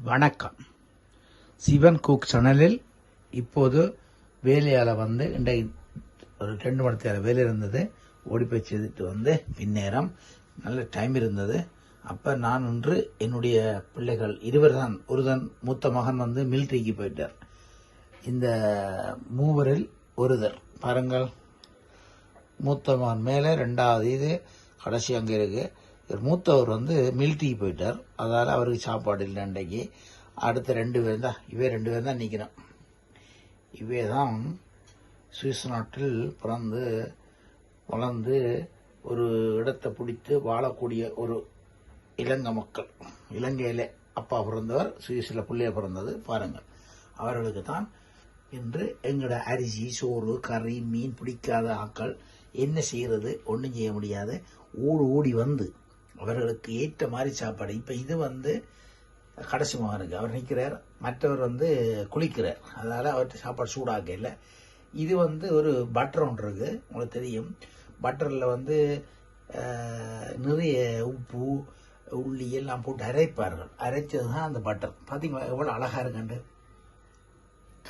வணக்கம். சிவன் குக் சேனலில் இப்போது வேலையால் வந்து இன்றைக்கு ஒரு ரெண்டு மணி நேரம் வேலை இருந்தது. ஓடி போய் செய்துட்டு வந்து பின்னேரம் நல்ல டைம் இருந்தது. அப்போ நான் ஒன்று என்னுடைய பிள்ளைகள் இருவர் தான் ஒருதன் மூத்த மகன் வந்து மிலிட்ரிக்கு போயிட்டார். இந்த மூவரில் ஒருதர். பாருங்கள். மூத்த மகன் மேலே ரெண்டாவது இது கடைசி அங்கே இருக்குது இவர் மூத்தவர் வந்து மிலிட்ரிக்கு போயிட்டார். அதால் அவருக்கு சாப்பாடு இல்லை அன்றைக்கு. அடுத்த ரெண்டு பேர் தான் இவே ரெண்டு பேர் தான் நிற்கிறோம் இவே தான் சுவிஸ் நாட்டில் பிறந்து வளர்ந்து ஒரு இடத்தை பிடித்து வாழக்கூடிய ஒரு இலங்கை மக்கள். இலங்கையில் அப்பா பிறந்தவர் சுவிஸில் பிள்ளைய பிறந்தது. பாருங்கள். அவர்களுக்கு தான் இன்று எங்களோட அரிசி சோறு கறி மீன் பிடிக்காத ஆக்கள் என்ன செய்கிறது ஒன்றும் செய்ய முடியாது. ஓடு ஓடி வந்து அவர்களுக்கு ஏற்ற மாதிரி சாப்பாடு. இப்போ இது வந்து கடைசி மகனுக்கு அவர் நிற்கிறார் மற்றவர் வந்து குளிக்கிறார். அதனால் அவர்கிட்ட சாப்பாடு சூடாக இல்லை. இது வந்து ஒரு பட்டர் ஒன்று இருக்குது உங்களுக்கு தெரியும். பட்டரில் வந்து நிறைய உப்பு உள்ளி எல்லாம் போட்டு அரைப்பார்கள். அரைச்சது தான் அந்த பட்டர் பார்த்தீங்களா எவ்வளோ அழகாக இருக்குண்டு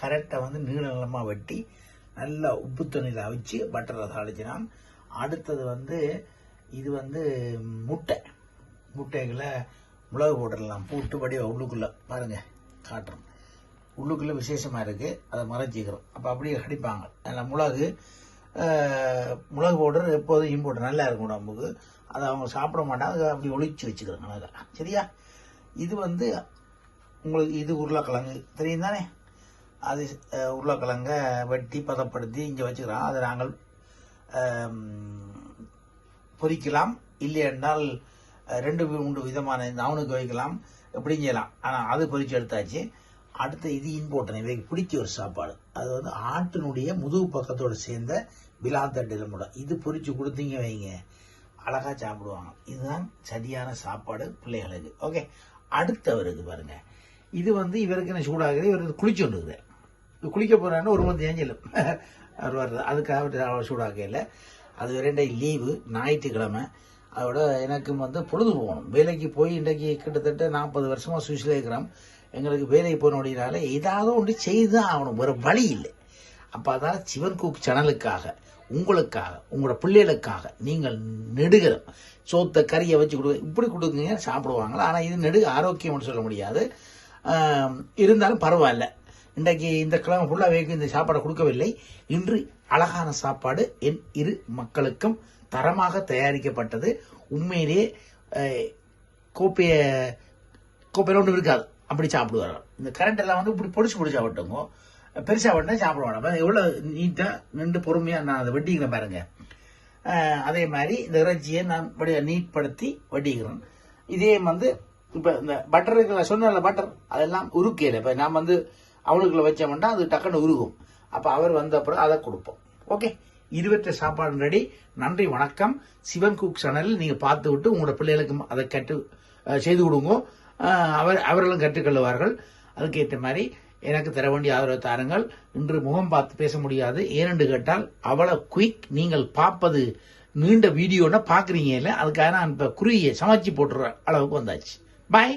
கரெக்டை வந்து நீள நீளமாக வெட்டி நல்லா உப்பு தண்ணியில் அவிச்சு பட்டரை தாளிச்சினான். அடுத்தது வந்து இது வந்து முட்டை. முட்டைகளை மிளகு போட்டுடலாம். போட்டு வடிவ உள்ளுக்குள்ளே. பாருங்கள் காட்டுறோம். உள்ளுக்குள்ளே விசேஷமாக இருக்குது அதை மறைச்சிக்கிறோம் அப்போ அப்படியே கடிப்பாங்க. அதில் மிளகு மிளகு பவுடர் எப்போதும் இம்போர்ட் நல்லா இருக்கும் உடம்புக்கு அதை அவங்க சாப்பிட மாட்டாங்க. அதை அப்படி ஒழிச்சு வச்சுக்கிறாங்க அழகா. சரியா? இது வந்து உங்களுக்கு இது உருளைக்கிழங்கு. தெரியும் தானே? அது அஹ், உருளைக்கிழங்க வெட்டி பதப்படுத்தி இங்கே வச்சுக்கிறோம். அதை நாங்கள் பொறிக்கலாம் இல்லை என்றால் ரெண்டு மூன்று விதமான இந்த அவனுக்கு வைக்கலாம் எப்படி செய்யலாம். ஆனால் அது பொறிச்சு எடுத்தாச்சு. அடுத்து இது இன்போட்டன் இவைக்கு பிடிச்ச ஒரு சாப்பாடு. அது வந்து ஆட்டினுடைய முதுகு பக்கத்தோடு சேர்ந்த விலாத்தட்டு எலும்புட இது பொறிச்சு கொடுத்தீங்க வைங்க. அழகா சாப்பிடுவாங்க. இதுதான் சரியான சாப்பாடு பிள்ளைகளுக்கு. ஓகே. அடுத்தவருக்கு பாருங்க. இது வந்து இவருக்கு என்ன சூடாகுது? இவருக்கு குளிச்சு இருக்குது குளிக்க போறான்னு ஒரு மணி ஏஞ்சலும் அவர் வர்றது அதுக்காக அவர் சூடாக இல்லை. அது ரெண்டை லீவு ஞாயிற்றுக்கிழமை. அதோட எனக்கும் வந்து பொழுது போகணும். வேலைக்கு போய் இன்றைக்கு கிட்டத்தட்ட நாற்பது வருஷமாக சுவிஸ்ல இருக்கிறோம் எங்களுக்கு வேலைக்கு போனோடினால ஏதாவது ஒன்று செய்து தான் ஆகணும். வேறு வழி இல்லை. அப்போ அதான் சிவன் குக் சேனலுக்காக உங்களுக்காக உங்களோட பிள்ளைகளுக்காக நீங்கள் நெடுகிறோம் சோத்தை கறியை வச்சு கொடுக்க இப்படி கொடுக்குங்க சாப்பிடுவாங்களா? ஆனால் இது நெடு ஆரோக்கியம்னு சொல்ல முடியாது. இருந்தாலும் பரவாயில்ல. இன்றைக்கு இந்த கிழமை ஃபுல்லாக இந்த சாப்பாடை கொடுக்கவில்லை. இன்று அழகான சாப்பாடு என் இரு மக்களுக்கும் தரமாக தயாரிக்கப்பட்டது. உண்மையிலேயே கோப்பையை கோப்பைய கோப்பையில் ஒன்றும் இருக்காது. அப்படி சாப்பிடுவார்கள். இந்த கரண்ட் எல்லாம் வந்து இப்படி பொடிச்சு பொடிச்சு சாப்பிட்டுங்க பெருசாக விட்டா சாப்பிட வேண்டாம் எவ்வளோ நீட்டாக நின்று பொறுமையாக நான் அதை வெட்டிக்கிறேன் பாருங்க. அதே மாதிரி இந்த இறைச்சியை நான் வடி நீட்படுத்தி வெட்டிக்கிறேன் இதே வந்து இப்போ இந்த பட்டர் நான் சொன்ன பட்டர் அதெல்லாம் உருக்கையில். இப்போ நான் வந்து அவளுக்குள்ள வச்சோம்னா அது டக்குன்னு உருகும். அப்போ அவர் வந்த அப்புறம் அதை கொடுப்போம். ஓகே இருபத்த சாப்பாடு ரெடி. நன்றி வணக்கம். சிவன் குக் சேனலில் நீங்கள் பார்த்து விட்டு உங்களோட பிள்ளைகளுக்கு அதை கற்று செய்து கொடுங்க. அவர் அவர்களும் கற்றுக்கொள்வார்கள். அதுக்கேற்ற மாதிரி எனக்கு தர வேண்டிய ஆதரவு தாருங்கள். இன்று முகம் பார்த்து பேச முடியாது. ஏனென்று கேட்டால் அவ்வளோ குயிக் நீங்கள் பார்ப்பது நீண்ட வீடியோன்னா பார்க்குறீங்க இல்லை அதுக்காக நான் இப்போ குறுகிய சமைச்சு போட்டுற அளவுக்கு வந்தாச்சு. பாய்